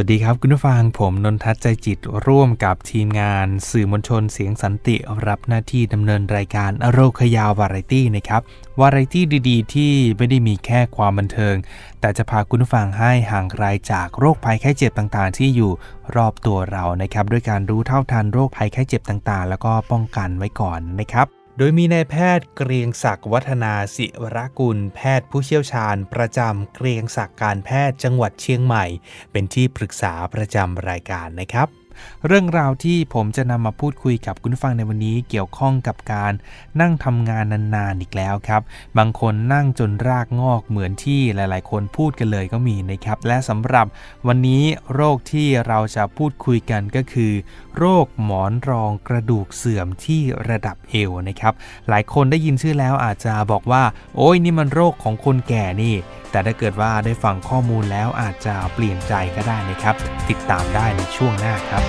สวัสดีครับคุณผู้ฟังผมนนทัศน์ใจจิตร่วมกับทีมงาน สื่อมวลชนเสียงสันติรับหน้าที่ดำเนินรายการโรคยาววาไรตี้นะครับวาไรตี้ดีๆ ที่ไม่ได้มีแค่ความบันเทิง แต่จะพาคุณผู้ฟังให้ห่างไกลจากโรคภัยไข้เจ็บต่างๆ ที่อยู่รอบตัวเรานะครับด้วยการรู้เท่าทันโรคภัยไข้เจ็บต่างๆ แล้วก็ป้องกันไว้ก่อนนะครับ โดยมีนายแพทย์เกรียงศักดิ์วัฒนาศิรกุล แพทย์ผู้เชี่ยวชาญ ประจำเกรียงศักดิ์การแพทย์จังหวัดเชียงใหม่ เป็นที่ปรึกษาประจำรายการนะครับ เรื่องราวที่ผมจะนำมาพูดคุยกับคุณฟังในวันนี้เกี่ยวข้องกับการนั่งทำงานนานๆอีกแล้วครับ บางคนนั่งจนรากงอกเหมือนที่หลายๆ คนพูดกันเลยก็มีนะครับ และสำหรับวันนี้โรคที่เราจะพูดคุยกันก็คือ โรคหมอนรองกระดูกเสื่อมที่ระดับเอวนะครับ หลายคนได้ยินชื่อแล้วอาจจะบอกว่า โอ้ยนี่มันโรคของคนแก่นี่ แต่ถ้าเกิดว่าได้ฟังข้อมูลแล้วอาจจะเปลี่ยนใจก็ได้นะครับ ติดตามได้ในช่วงหน้าครับ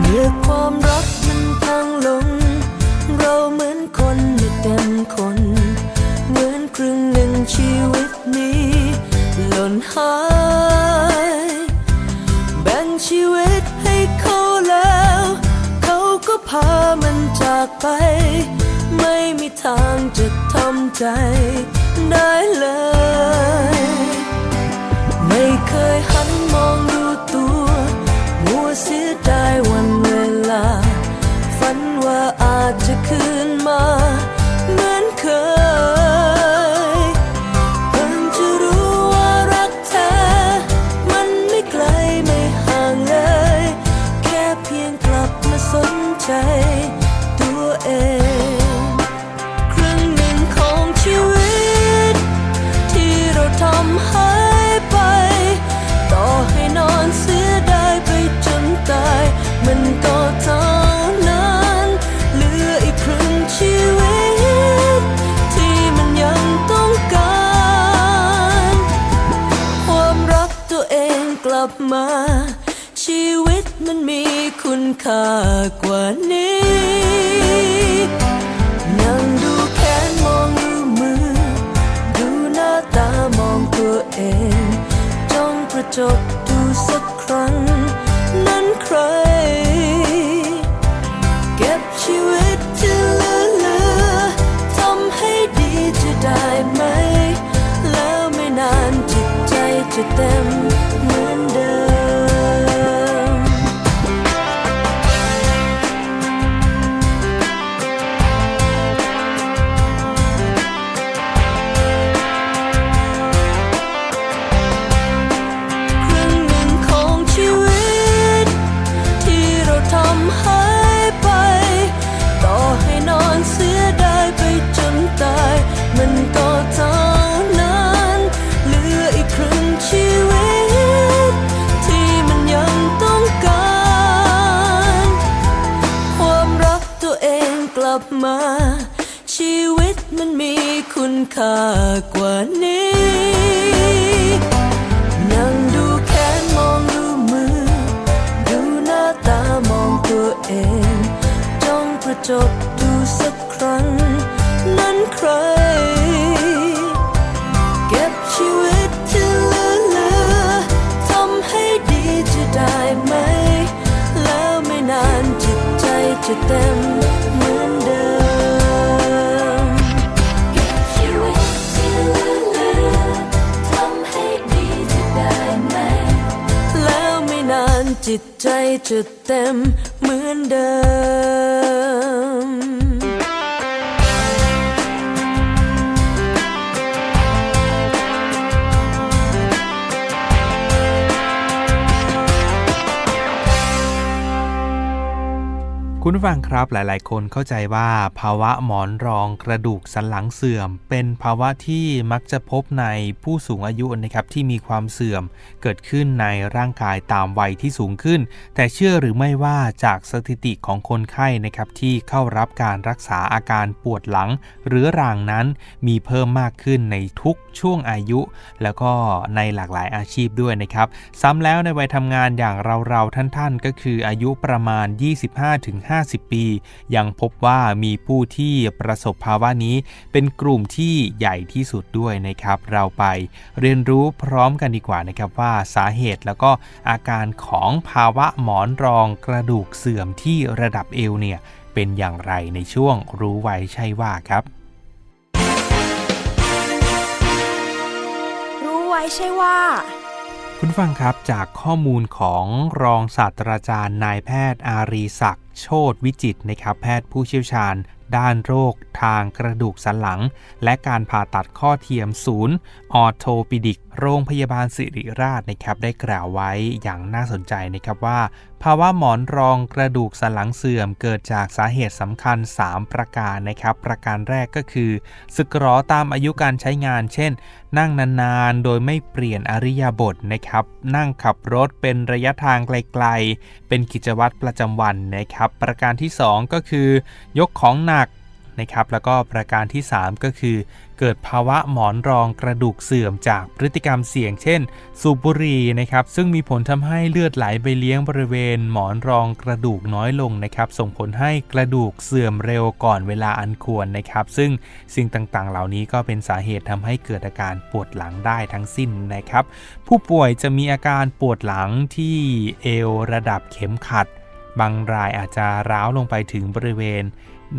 เมื่อความรักมันพังลง เราเหมือนคนไม่เต็มคน เหมือนครึ่งหนึ่งชีวิตนี้หล่นหาย แบ่งชีวิตให้เขาแล้ว เขาก็พามันจากไป ไม่มีทางจะทำใจได้เลย มันมีคุณค่ากว่านี้นั่งดูแขนมองดูมือ ดูหน้าตามองตัวเอง จ้องกระจกดูสักครั้ง จะเต็มเหมือนเดิมเก็บชีวิตที่เลือเหลือทำให้ดีจะได้ไหม แล้วไม่นานจิตใจจะเต็มเหมือนเดิม คุณฟังครับหลายๆ คนเข้าใจว่า ภาวะหมอนรองกระดูกสันหลังเสื่อม เป็นภาวะที่มักจะพบในผู้สูงอายุนะครับที่มีความเสื่อม เกิดขึ้นในร่างกายตามวัยที่สูงขึ้น แต่เชื่อหรือไม่ว่าจากสถิติของคนไข้นะครับที่เข้ารับการรักษาอาการปวดหลัง หรือรางนั้นมีเพิ่มมากขึ้นในทุกช่วงอายุ แล้วก็ในหลากหลายอาชีพด้วยนะครับ ซ้ำแล้วในวัยทำงานอย่างเราๆท่านๆ ก็คืออายุประมาณ 25-50 ปี ยังพบว่ามีผู้ที่ประสบภาวะนี้ เป็นกลุ่มที่ใหญ่ที่สุดด้วยนะครับ เราไปเรียนรู้พร้อมกันดีกว่านะครับว่าสาเหตุแล้วก็อาการของภาวะหมอนรองกระดูกเสื่อมที่ระดับเอวเนี่ยเป็นอย่างไรในช่วงรู้ไว้ใช่ว่าครับ ไว้ใช่ว่า คุณฟังครับจากข้อมูลของรองศาสตราจารย์นายแพทย์อารีศักดิ์โชตวิจิตนะครับแพทย์ผู้เชี่ยวชาญ ด้านโรค ทางกระดูกสันหลัง และการผ่าตัดข้อเทียมศูนย์ออโทปิดิกโรงพยาบาลสิริราชนะครับได้กล่าวไว้อย่างน่าสนใจนะครับว่า ภาวะหมอนรองกระดูกสันหลังเสื่อมเกิดจากสาเหตุสำคัญ 3 ประการนะครับ ประการแรกก็คือ สึกหรอตามอายุการใช้งาน เช่น นั่งนานๆ โดยไม่เปลี่ยนอริยาบทนะครับ นั่งขับรถเป็นระยะทางไกลๆ เป็นกิจวัตรประจำวันนะครับ ประการที่ 2 ก็คือ ยกของหนัก นะครับแล้วก็ประการที่ 3 ก็คือ เกิดภาวะหมอนรองกระดูกเสื่อมจากพฤติกรรมเสี่ยง เช่น สูบบุหรี่นะครับซึ่งมีผลทำให้เลือดไหลไปเลี้ยงบริเวณ หมอนรองกระดูกน้อยลงนะครับส่งผลให้กระดูกเสื่อมเร็วก่อนเวลาอันควรนะครับ ซึ่งสิ่งต่างๆ เหล่านี้ก็เป็นสาเหตุทำให้เกิดอาการปวดหลังได้ทั้งสิ้นนะครับ ผู้ป่วยจะมีอาการปวดหลังที่เอวระดับเข็มขัด บางรายอาจจะร้าวลงไปถึงบริเวณ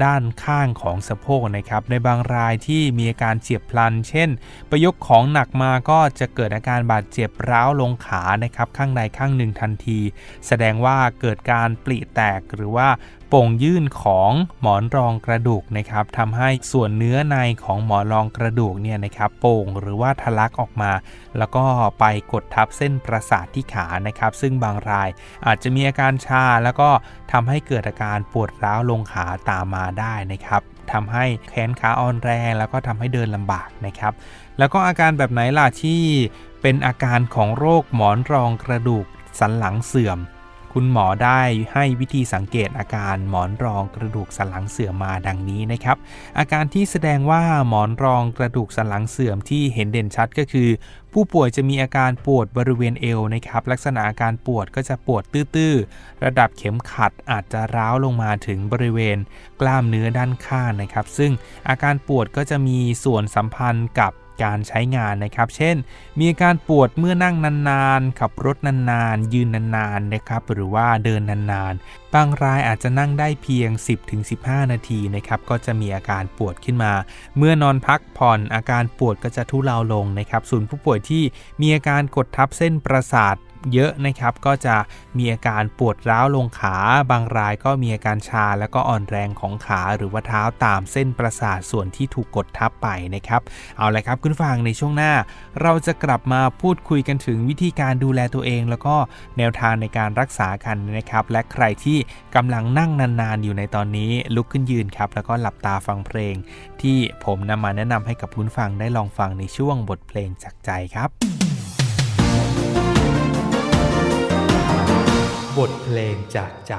ด้านข้างของสะโพกนะครับในบางรายที่มีอาการเจ็บพลัน เช่น ประยกของหนักมาก็จะเกิดอาการบาดเจ็บร้าวลงขานะครับข้างใดข้างหนึ่งทันที แสดงว่าเกิดการปรีแตกหรือว่า โป่งยื่นของหมอนรองกระดูกนะครับทำให้ส่วนเนื้อในของหมอนรองกระดูกเนี่ยนะครับโป่งหรือว่าทะลักออกมา แล้วก็ไปกดทับเส้นประสาทที่ขานะครับ ซึ่งบางรายอาจจะมีอาการชาแล้วก็ทำให้เกิดอาการปวดร้าวลงขาตามมาได้นะครับทำให้แขนขาอ่อนแรง แล้วก็ทำให้เดินลำบากนะครับ แล้วก็อาการแบบไหนล่ะที่เป็นอาการของโรคหมอนรองกระดูกสันหลังเสื่อม คุณหมอได้ให้วิธีสังเกตอาการหมอนรองกระดูกสันหลังเสื่อมมาดังนี้นะครับ อาการที่แสดงว่าหมอนรองกระดูกสันหลังเสื่อมที่เห็นเด่นชัดก็คือ ผู้ป่วยจะมีอาการปวดบริเวณเอวนะครับ ลักษณะอาการปวดก็จะปวดตื้อๆ ระดับเข็มขัดอาจจะร้าวลงมาถึงบริเวณ กล้ามเนื้อด้านข้างนะครับ ซึ่งอาการปวดก็จะมีส่วนสัมพันธ์กับ การใช้งานนะครับ เช่น มีอาการปวดเมื่อนั่งนานๆ ขับรถนานๆ ยืนนานๆ นะครับ หรือว่าเดินนานๆ บางรายอาจจะนั่งได้เพียง 10-15 นาทีนะครับ ก็จะมีอาการปวดขึ้นมา เมื่อนอนพักผ่อนอาการปวดก็จะทุเลาลงนะครับ ส่วนผู้ป่วยที่มีอาการกดทับเส้นประสาท เยอะนะครับก็จะมีอาการปวดร้าวลงขา บางรายก็มีอาการชาแล้วก็อ่อนแรงของขาหรือว่าเท้าตามเส้นประสาทส่วนที่ถูกกดทับไปนะครับเอาละครับคุณฟังในช่วงหน้า เราจะกลับมาพูดคุยกันถึงวิธีการดูแลตัวเอง แล้วก็แนวทางในการรักษากันนะครับและใครที่กำลังนั่งนานๆอยู่ในตอนนี้ลุกขึ้นยืนครับแล้วก็หลับตาฟังเพลง ที่ผมนำมาแนะนำให้กับคุณฟังได้ลองฟังในช่วงบทเพลงจากใจครับ บทเพลงจากใจ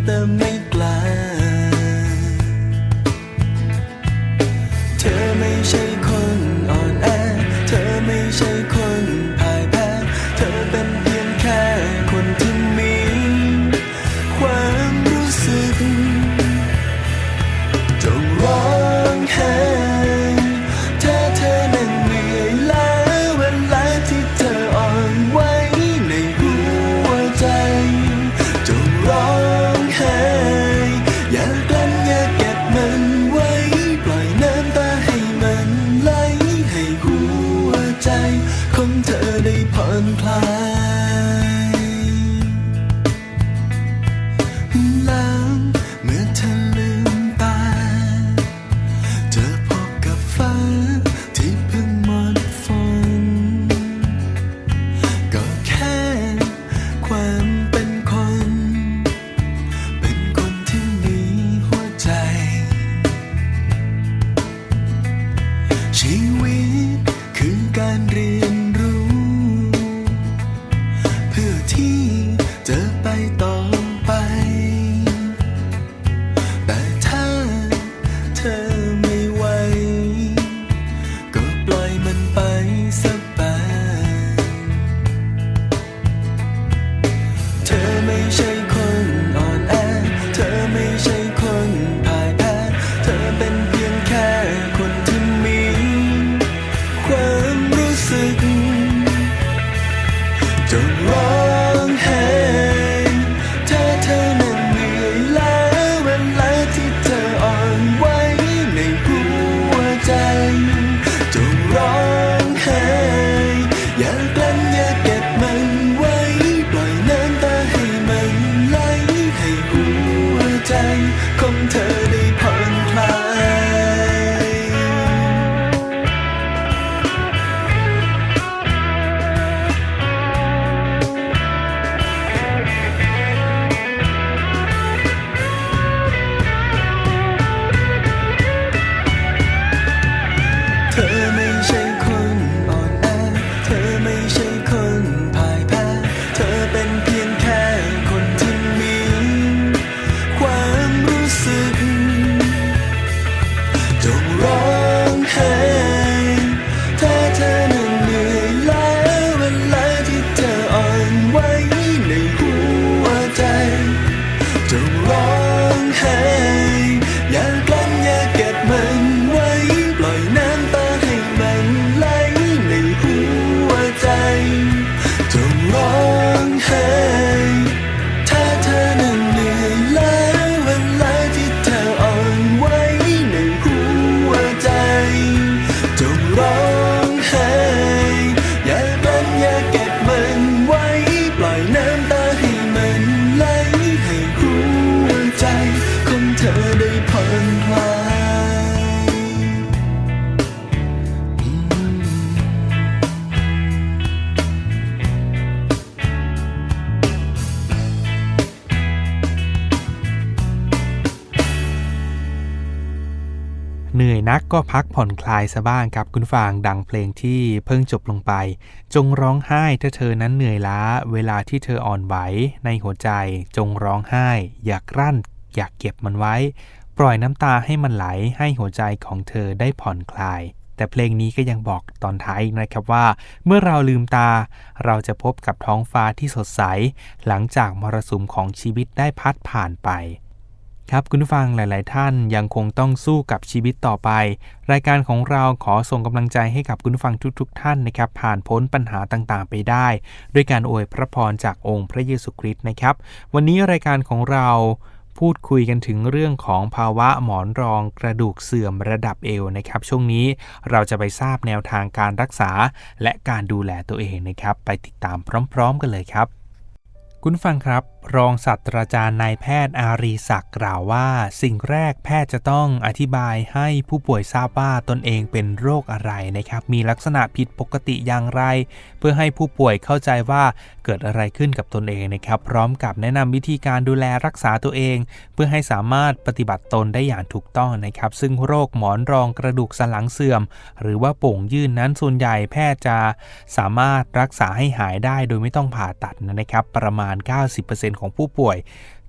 ระบายแต่ไม่กล้ ก็พักผ่อนคลายซะบ้างครับคุณฟังดังเพลงที่เพิ่งจบลงไป จงร้องไห้ถ้าเธอนั้นเหนื่อยล้า เวลาที่เธออ่อนไหวในหัวใจ จงร้องไห้ อยากรั่นอยากเก็บมันไว้ ปล่อยน้ำตาให้มันไหลให้หัวใจของเธอได้ผ่อนคลาย แต่เพลงนี้ก็ยังบอกตอนท้ายนะครับว่า เมื่อเราลืมตา เราจะพบกับท้องฟ้าที่สดใส หลังจากมรสุมของชีวิตได้พัดผ่านไป ครับคุณผู้ฟังหลาย ๆ ท่านยังคงต้องสู้กับชีวิตต่อไป รายการของเราขอส่งกำลังใจให้กับคุณผู้ฟังทุก ๆ ท่านนะครับ ผ่านพ้นปัญหาต่าง ๆ ไปได้ ด้วยการอวยพระพรจากองค์พระเยซูคริสต์นะครับ วันนี้รายการของเราพูดคุยกันถึงเรื่องของภาวะหมอนรองกระดูกเสื่อมระดับเอวนะครับ ช่วงนี้เราจะไปทราบแนวทางการรักษา และการดูแลตัวเองนะครับ ไปติดตามพร้อม ๆ กันเลยครับ คุณฟังครับรองศาสตราจารย์นายแพทย์อารีศักดิ์กล่าวว่า สิ่งแรกแพทย์จะต้องอธิบายให้ผู้ป่วยทราบว่าตนเองเป็นโรคอะไรนะครับ มีลักษณะผิดปกติอย่างไร เพื่อให้ผู้ป่วยเข้าใจว่าเกิดอะไรขึ้นกับตนเองนะครับ พร้อมกับแนะนำวิธีการดูแลรักษาตัวเอง เพื่อให้สามารถปฏิบัติตนได้อย่างถูกต้องนะครับ ซึ่งโรคหมอนรองกระดูกสันหลังเสื่อม หรือว่าโป่งยื่นนั้นส่วนใหญ่แพทย์จะสามารถรักษาให้หายได้ โดยไม่ต้องผ่าตัดนะครับ ประมาณ 90%ของผู้ป่วย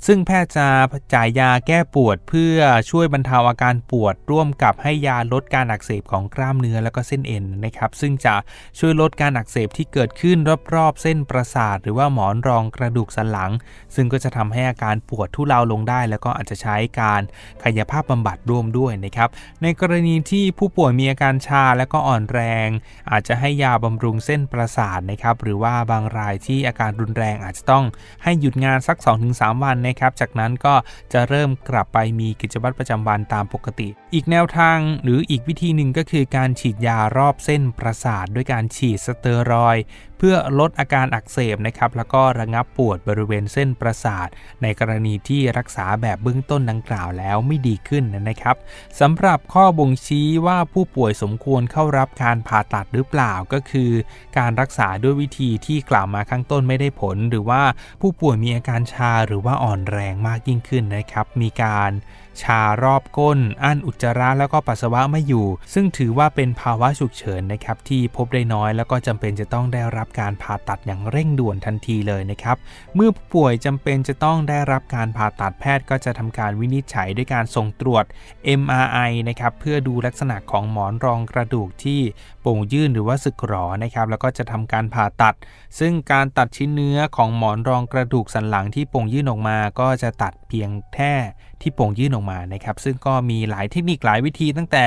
ซึ่งแพทย์จะจ่ายยาแก้ปวดเพื่อช่วยบรรเทาอาการปวด ร่วมกับให้ยาลดการอักเสบของกล้ามเนื้อและก็เส้นเอ็นนะครับซึ่งจะช่วยลดการอักเสบที่เกิดขึ้นรอบๆ เส้นประสาท หรือว่าหมอนรองกระดูกสันหลัง ซึ่งก็จะทำให้อาการปวดทุเลาลงได้ แล้วก็อาจจะใช้การกายภาพบำบัดร่วมด้วยนะครับในกรณีที่ผู้ป่วยมีอาการชาและก็อ่อนแรง อาจจะให้ยาบำรุงเส้นประสาทนะครับหรือว่าบางรายที่อาการรุนแรงอาจจะต้องให้หยุดงานสัก 2-3 วันนะครับ จากนั้นก็จะเริ่มกลับไปมีกิจวัตรประจำวันตามปกติ อีกแนวทางหรืออีกวิธีหนึ่งก็คือการฉีดยารอบเส้นประสาท ด้วยการฉีดสเตียรอยด์ เพื่อลดอาการอักเสบนะครับแล้วก็ระงับปวดบริเวณเส้นประสาท ในกรณีที่รักษาแบบเบื้องต้นดังกล่าวแล้วไม่ดีขึ้นนะครับสำหรับข้อบ่งชี้ว่าผู้ป่วยสมควรเข้ารับการผ่าตัดหรือเปล่าก็คือ การรักษาด้วยวิธีที่กล่าวมาข้างต้นไม่ได้ผล หรือว่าผู้ป่วยมีอาการชาหรือว่าอ่อนแรงมากยิ่งขึ้นนะครับ มีการชารอบก้น อั้นอุจจาระแล้วก็ปัสสาวะไม่อยู่ ซึ่งถือว่าเป็นภาวะฉุกเฉินนะครับที่พบได้น้อยแล้วก็จำเป็นจะต้องได้รับการผ่าตัดอย่างเร่งด่วนทันทีเลยนะครับ เมื่อผู้ป่วยจำเป็นจะต้องได้รับการผ่าตัดแพทย์ก็จะทำการวินิจฉัยด้วยการส่งตรวจ MRI นะครับเพื่อดูลักษณะของหมอนรองกระดูกที่โป่งยื่นหรือว่าสึกหรอนะครับแล้วก็จะทำการผ่าตัด ซึ่งการตัดชิ้นเนื้อของหมอนรองกระดูกสันหลังที่โป่งยื่นออกมา ก็จะตัดเพียงแค่ที่โป่งยื่นออกมานะครับซึ่งก็มีหลายเทคนิคหลายวิธีตั้งแต่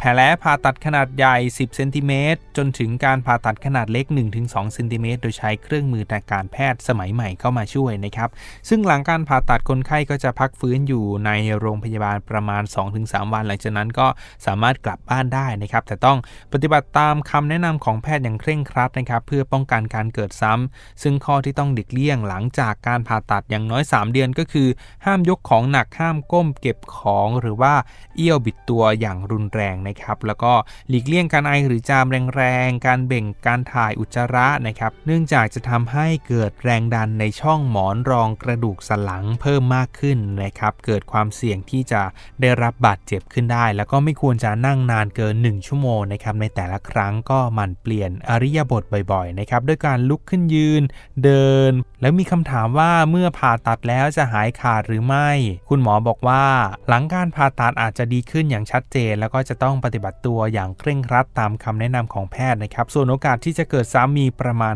แผลผ่าตัดขนาดใหญ่ 10 เซนติเมตรจนถึงการผ่าตัดขนาดเล็ก 1-2 เซนติเมตรโดยใช้เครื่องมือทางการแพทย์สมัยใหม่เข้ามาช่วยนะครับ ซึ่งหลังการผ่าตัดคนไข้ก็จะพักฟื้นอยู่ในโรงพยาบาลประมาณ 2-3 วัน หลังจากนั้นก็สามารถกลับบ้านได้นะครับ แต่ต้องปฏิบัติตามคำแนะนำของแพทย์อย่างเคร่งครัดนะครับ เพื่อป้องกันการเกิดซ้ำซึ่งข้อที่ต้องหลีกเลี่ยงหลังจากการผ่าตัดอย่างน้อย 3 เดือนก็คือ ห้ามยกของหนักห้ามก้มเก็บของ หรือว่าเอี้ยวบิดตัวอย่างรุนแรงนะครับแล้วก็หลีกเลี่ยงการไอหรือจามแรงๆ การเบ่งการถ่ายอุจจาระนะครับเนื่องจากจะทำให้เกิดแรงดันในช่องหมอนรองกระดูกสันหลังเพิ่มมากขึ้นนะครับเกิดความเสี่ยงที่จะได้รับบาดเจ็บขึ้นได้ แล้วก็ไม่ควรจะนั่งนานเกิน 1 ชั่วโมงนะครับในแต่ละครั้งก็หมั่นเปลี่ยนอริยบทบ่อยๆนะครับด้วยการลุกขึ้นยืนเดิน แล้วมีคำถามว่าเมื่อผ่าตัดแล้วจะหายขาดหรือไม่ คุณหมอบอกว่า หลังการผ่าตัดอาจจะดีขึ้นอย่างชัดเจน แล้วก็จะต้องปฏิบัติตัวอย่างเคร่งครัดตามคำแนะนำของแพทย์นะครับ ส่วนโอกาสที่จะเกิดซ้ำมีประมาณ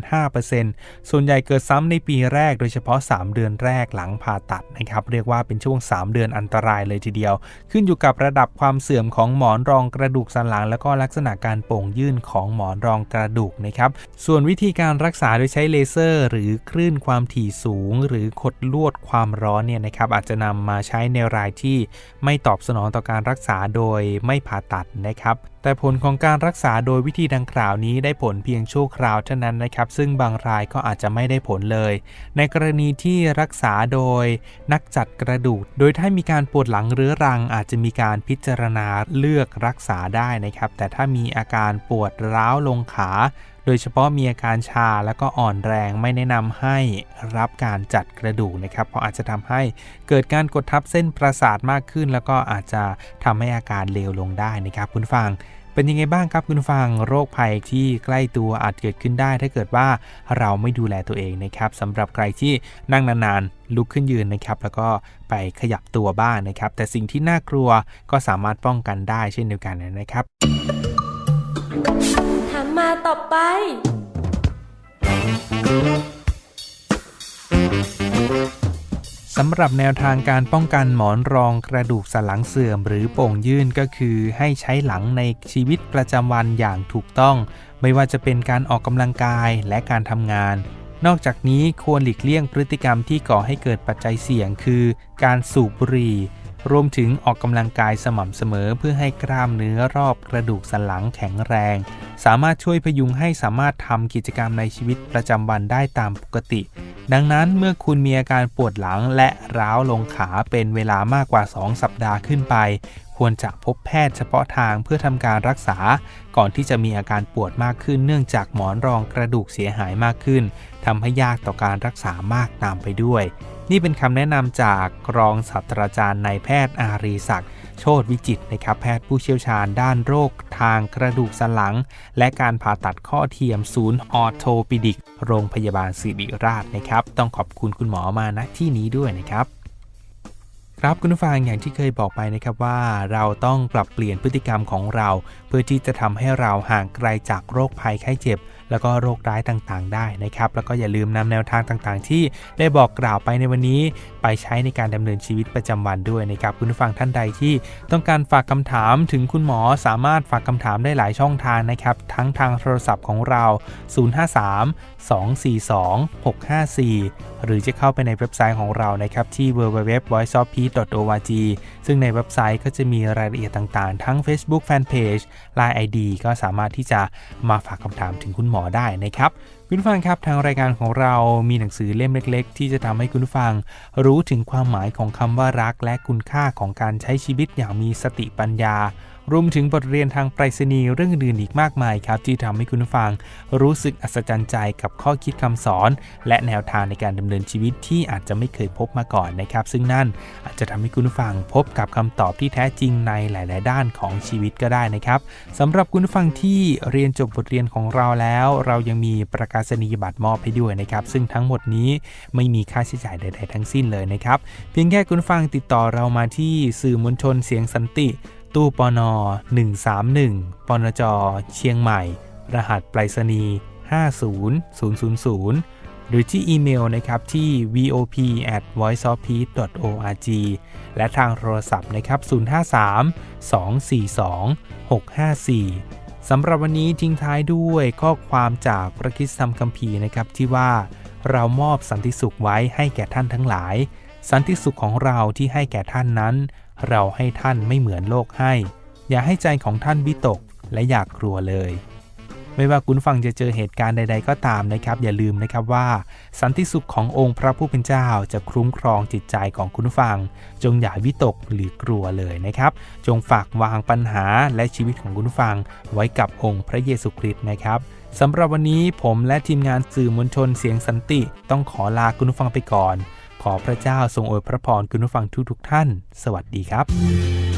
5%ส่วนใหญ่เกิดซ้ำในปีแรก โดยเฉพาะ 3 เดือนแรกหลังผ่าตัดนะครับ เรียกว่าเป็นช่วง 3 เดือนอันตรายเลยทีเดียว ขึ้นอยู่กับระดับความเสื่อมของหมอนรองกระดูกสันหลัง แล้วก็ลักษณะการโป่งยื่นของหมอนรองกระดูกนะครับ ส่วนวิธีการรักษาโดยใช้เลเซอร์ หรือคลื่นความถี่สูง หรือขดลวดความร้อนเนี่ยนะครับอาจจะนำมาใช้ในรายที่ไม่ตอบสนองต่อการรักษาโดยไม่ผ่าตัดนะครับ แต่ผลของการรักษาโดยวิธีดังกล่าวนี้ได้ผลเพียงชั่วคราวเท่านั้นนะครับ ซึ่งบางรายก็อาจจะไม่ได้ผลเลย ในกรณีที่รักษาโดยนักจัดกระดูก โดยถ้ามีการปวดหลังเรื้อรัง อาจจะมีการพิจารณาเลือกรักษาได้นะครับ แต่ถ้ามีอาการปวดร้าวลงขา โดยเฉพาะมีอาการชาแล้วก็อ่อนแรงไม่แนะนำให้รับการจัดกระดูกนะครับ เพราะอาจจะทำให้เกิดการกดทับเส้นประสาทมากขึ้น แล้วก็อาจจะทำให้อาการเลวลงได้นะครับคุณฟังเป็นยังไงบ้างครับคุณฟังโรคภัยที่ใกล้ตัวอาจเกิดขึ้นได้ ถ้าเกิดว่าเราไม่ดูแลตัวเองนะครับสำหรับใครที่นั่งนานๆลุกขึ้นยืนนะครับ แล้วก็ไปขยับตัวบ้างนะครับ แต่สิ่งที่น่ากลัวก็สามารถป้องกันได้เช่นเดียวกันนะครับ มาต่อไป สำหรับแนวทางการป้องกันหมอนรองกระดูกสันหลังเสื่อม หรือโป่งยื่นก็คือให้ใช้หลังในชีวิตประจำวันอย่างถูกต้อง ไม่ว่าจะเป็นการออกกำลังกายและการทำงานนอกจากนี้ควรหลีกเลี่ยงพฤติกรรมที่ก่อให้เกิดปัจจัยเสี่ยงคือ การสูบบุหรี่ รวมถึงออกกำลังกายสม่ำเสมอเพื่อให้กล้ามเนื้อรอบกระดูกสันหลังแข็งแรง สามารถช่วยพยุงให้สามารถทำกิจกรรมในชีวิตประจำวันได้ตามปกติ ดังนั้นเมื่อคุณมีอาการปวดหลังและร้าวลงขาเป็นเวลามากกว่า 2 สัปดาห์ขึ้นไป ควรจะพบแพทย์เฉพาะทางเพื่อทำการรักษา ก่อนที่จะมีอาการปวดมากขึ้น เนื่องจากหมอนรองกระดูกเสียหายมากขึ้นทำให้ยากต่อการรักษามากตามไปด้วย นี่เป็นคำแนะนำจากรองศาสตราจารย์นายแพทย์อารีศักดิ์โชติวิจิตนะครับแพทย์ผู้เชี่ยวชาญด้านโรคทางกระดูกสันหลัง และการผ่าตัดข้อเทียมศูนย์ออโทปิดิก โรงพยาบาลศิริราชนะครับ ต้องขอบคุณคุณหมอมาณที่นี้ด้วยนะครับครับคุณผู้ฟังอย่างที่เคยบอกไปนะครับว่าเราต้องปรับเปลี่ยนพฤติกรรมของเรา เพื่อที่จะทำให้เราห่างไกลจากโรคภัยไข้เจ็บ แล้วก็โรคร้ายต่างๆ ได้นะครับ แล้วก็อย่าลืมนำแนวทางต่างๆ ที่ได้บอกกล่าวไปในวันนี้ ไปใช้ในการดำเนินชีวิตประจำวันด้วยนะครับคุณผู้ฟังท่านใดที่ต้องการฝากคำถามถึงคุณหมอสามารถฝากคำถามได้หลายช่องทางนะครับ ทั้งทางโทรศัพท์ของเรา 053 242 654 หรือจะเข้าไปในเว็บไซต์ของเรานะครับที่ www.voiceofpeace.org ซึ่งในเว็บไซต์ก็จะมีรายละเอียดต่างๆ ทั้ง Facebook Fanpage Line ID ก็สามารถที่จะมาฝากคำถามถึงคุณหมอได้นะครับคุณผู้ฟังครับทางรายการของเรามีหนังสือเล่มเล็ก ๆ ที่จะทำให้คุณผู้ฟัง รู้ถึงความหมายของคำว่ารัก และคุณค่าของการใช้ชีวิตอย่างมีสติปัญญา รวมถึงบทเรียนทางไปรษณีย์เรื่องอื่นอีกมากมายครับ ที่ทำให้คุณฟังรู้สึกอัศจรรย์ใจกับข้อคิดคำสอน และแนวทางในการดำเนินชีวิตที่อาจจะไม่เคยพบมาก่อนนะครับ ซึ่งนั่นอาจจะทำให้คุณฟังพบกับคำตอบที่แท้จริงในหลาย ๆ ด้านของชีวิตก็ได้นะครับสำหรับคุณฟังที่เรียนจบบทเรียนของเราแล้ว เรายังมีประกาศนียบัตรมอบให้ด้วยนะครับซึ่งทั้งหมดนี้ไม่มีค่าใช้จ่ายใด ๆ ทั้งสิ้นเลยนะครับเพียงแค่คุณฟังติดต่อเรามาที่สื่อมวลชนเสียงสันติ ตู้ปน131 ปนจ เชียงใหม่ รหัสไปรษณีย์ 50000 หรือที่อีเมลนะครับที่ vop at voiceofpeace org และทางโทรศัพท์นะครับ 053 242 654 สำหรับวันนี้ทิ้งท้ายด้วยข้อความจากพระคริสตธรรมคัมภีร์นะครับที่ว่าเรามอบสันติสุขไว้ให้แก่ท่านทั้งหลาย สันติสุขของเราที่ให้แก่ท่านนั้น เราให้ท่านไม่เหมือนโลกให้ อย่าให้ใจของท่านวิตกและอยากกลัวเลย ไม่ว่าคุณฟังจะเจอเหตุการณ์ใด ๆ ก็ตามนะครับ อย่าลืมนะครับว่า สันติสุขขององค์พระผู้เป็นเจ้าจะคุ้มครองจิตใจของคุณฟัง จงอย่าวิตกหรือกลัวเลยนะครับ จงฝากวางปัญหาและชีวิตของคุณฟัง ไว้กับองค์พระเยซูคริสต์นะครับสำหรับวันนี้ผมและทีมงานสื่อมวลชนเสียงสันติ ต้องขอลาคุณฟังไปก่อน ขอพระเจ้าทรงอวยพระพรคุณผู้ฟังทุกทุกท่าน สวัสดีครับ